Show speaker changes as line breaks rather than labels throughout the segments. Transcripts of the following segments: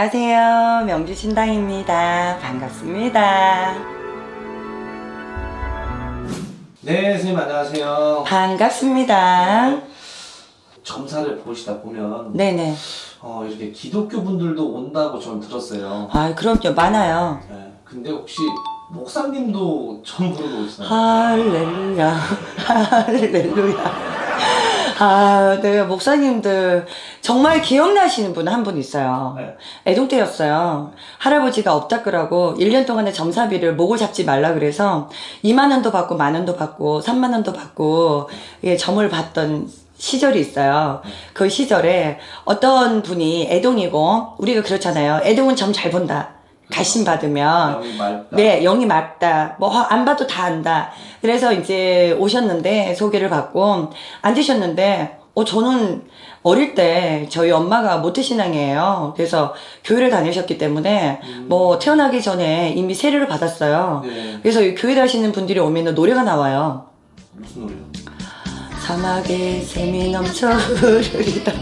안녕하세요. 명주 신당입니다. 반갑습니다.
네, 선생님 안녕하세요.
반갑습니다.
점사를 보시다 보면
네네.
어, 이렇게 기독교 분들도 온다고 전 들었어요.
아, 그럼요. 많아요.
네, 근데 혹시 목사님도 점 보러 오시나요?
할렐루야. 할렐루야. 아, 네, 목사님들 정말 기억나시는 분 한 분 있어요.
네.
애동 때였어요. 할아버지가 업닦으라고 1년 동안의 점사비를 목을 잡지 말라 그래서 2만 원도 받고 만 원도 받고 3만 원도 받고 예, 점을 받던 시절이 있어요. 그 시절에 어떤 분이 애동이고 우리가 그렇잖아요. 애동은 점 잘 본다. 가심 받으면
영이 맑다.
네, 영이 맑다. 뭐, 안 봐도 다 안다. 그래서 이제 오셨는데, 소개를 받고, 앉으셨는데, 어, 저는 어릴 때 저희 엄마가 모태신앙이에요. 그래서 교회를 다니셨기 때문에, 뭐, 태어나기 전에 이미 세례를 받았어요.
네,
그래서 이 교회 다니시는 분들이 오면 노래가 나와요.
무슨 노래요?
사막에 샘이 넘쳐 흐르리다.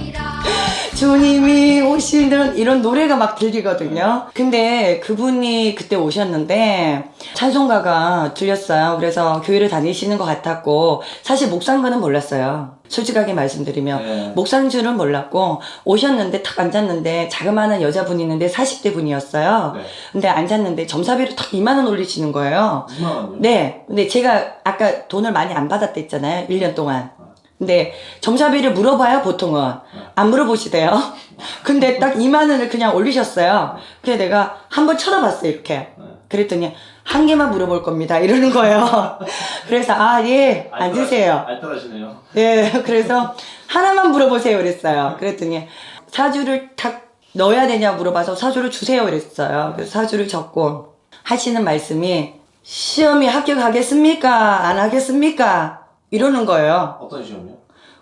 주님이 오시는 이런 노래가 막 들리거든요. 근데 그분이 그때 오셨는데 찬송가가 들렸어요. 그래서 교회를 다니시는 것 같았고 사실 거는 몰랐어요. 솔직하게 말씀드리면
네.
목사인 줄은 몰랐고 오셨는데 탁 앉았는데 자그마한 여자분이 있는데 40대 분이었어요.
네.
근데 앉았는데 점사비를 탁 2만 원 올리시는 거예요.
2만 원이요?
네. 근데 제가 아까 돈을 많이 안 받았다 했잖아요. 1년 동안. 근데 점사비를 물어봐요, 보통은. 안 물어보시대요. 근데 딱 2만 원을 그냥 올리셨어요. 그래서 내가 한번 쳐다봤어요, 이렇게. 그랬더니 한 개만 물어볼 겁니다. 이러는 거예요. 그래서 아, 예, 앉으세요.
알뜰하시네요.
예, 그래서 하나만 물어보세요 그랬어요. 그랬더니 사주를 탁 넣어야 되냐 물어봐서 사주를 주세요 그랬어요. 그래서 사주를 적고 하시는 말씀이 시험이 합격하겠습니까? 안 하겠습니까? 이러는 거예요.
어떤 시험이요?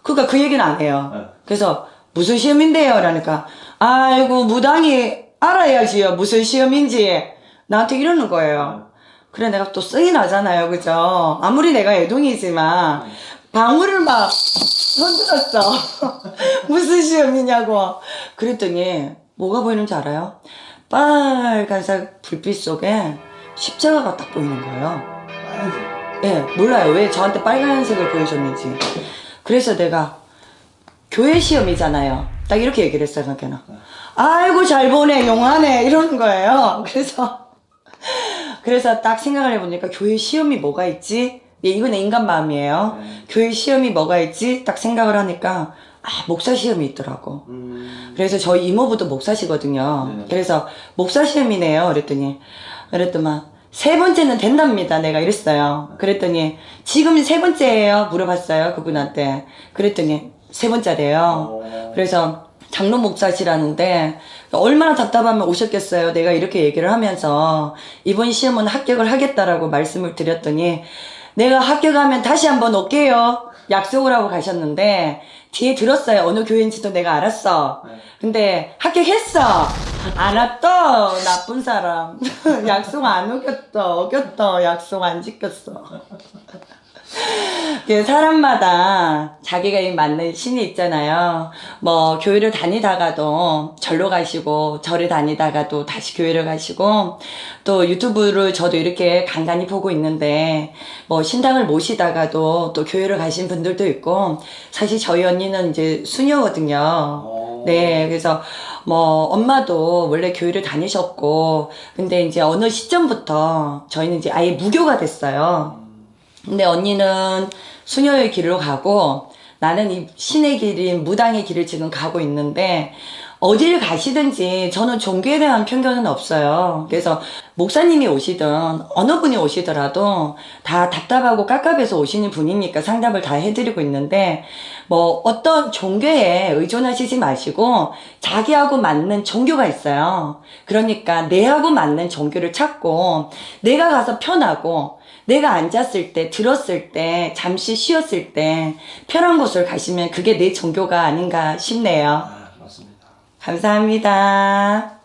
그러니까 그 얘기는 안 해요.
네.
그래서 무슨 시험인데요? 그러니까 아이고 무당이 알아야지요. 무슨 시험인지 나한테 이러는 거예요. 그래 내가 또 승이 나잖아요. 그죠? 아무리 내가 애동이지만 방울을 막 흔들었어. 무슨 시험이냐고. 그랬더니 뭐가 보이는지 알아요? 빨간색 불빛 속에 십자가가 딱 보이는 거예요. 예, 몰라요. 왜 저한테 빨간색을 보여줬는지. 그래서 내가 교회 시험이잖아요. 딱 이렇게 얘기를 했어요, 그걔는. 아이고, 잘 보네, 용하네, 이러는 거예요. 그래서, 그래서 딱 생각을 해보니까 교회 시험이 뭐가 있지? 예, 이건 인간 마음이에요.
네.
교회 시험이 뭐가 있지? 딱 생각을 하니까, 아, 목사 시험이 있더라고.
음,
그래서 저희 이모부도 목사시거든요.
네.
그래서 목사 시험이네요. 그랬더니 그랬더만 세 번째는 된답니다. 내가 이랬어요. 그랬더니 지금 세 번째예요. 물어봤어요. 그분한테. 그랬더니 세 번째래요.
어,
그래서 장로 목사시라는데 얼마나 답답하면 오셨겠어요. 내가 이렇게 얘기를 하면서 이번 시험은 합격을 하겠다라고 말씀을 드렸더니 내가 합격하면 다시 한번 올게요. 약속을 하고 가셨는데 뒤에 들었어요. 어느 교회인지도 내가 알았어.
네.
근데 합격했어. 안 왔다. 나쁜 사람. 약속 안 어겼다. 어겼다. 약속 안 지켰어. 그 사람마다 자기가 이 맞는 신이 있잖아요. 뭐 교회를 다니다가도 절로 가시고 절을 다니다가도 다시 교회를 가시고 또 유튜브를 저도 이렇게 간간히 보고 있는데 뭐 신당을 모시다가도 또 교회를 가신 분들도 있고 사실 저희 언니는 이제 수녀거든요.
어.
네, 그래서 뭐 엄마도 원래 교회를 다니셨고 근데 이제 어느 시점부터 저희는 이제 아예 무교가 됐어요. 근데 언니는 수녀의 길로 가고 나는 이 신의 길인 무당의 길을 지금 가고 있는데 어딜 가시든지 저는 종교에 대한 편견은 없어요. 그래서 목사님이 오시든 어느 분이 오시더라도 다 답답하고 깝깝해서 오시는 분이니까 상담을 다 해드리고 있는데 뭐 어떤 종교에 의존하시지 마시고 자기하고 맞는 종교가 있어요. 그러니까 내하고 맞는 종교를 찾고 내가 가서 편하고 내가 앉았을 때, 들었을 때, 잠시 쉬었을 때 편한 곳을 가시면 그게 내 종교가 아닌가 싶네요. 감사합니다.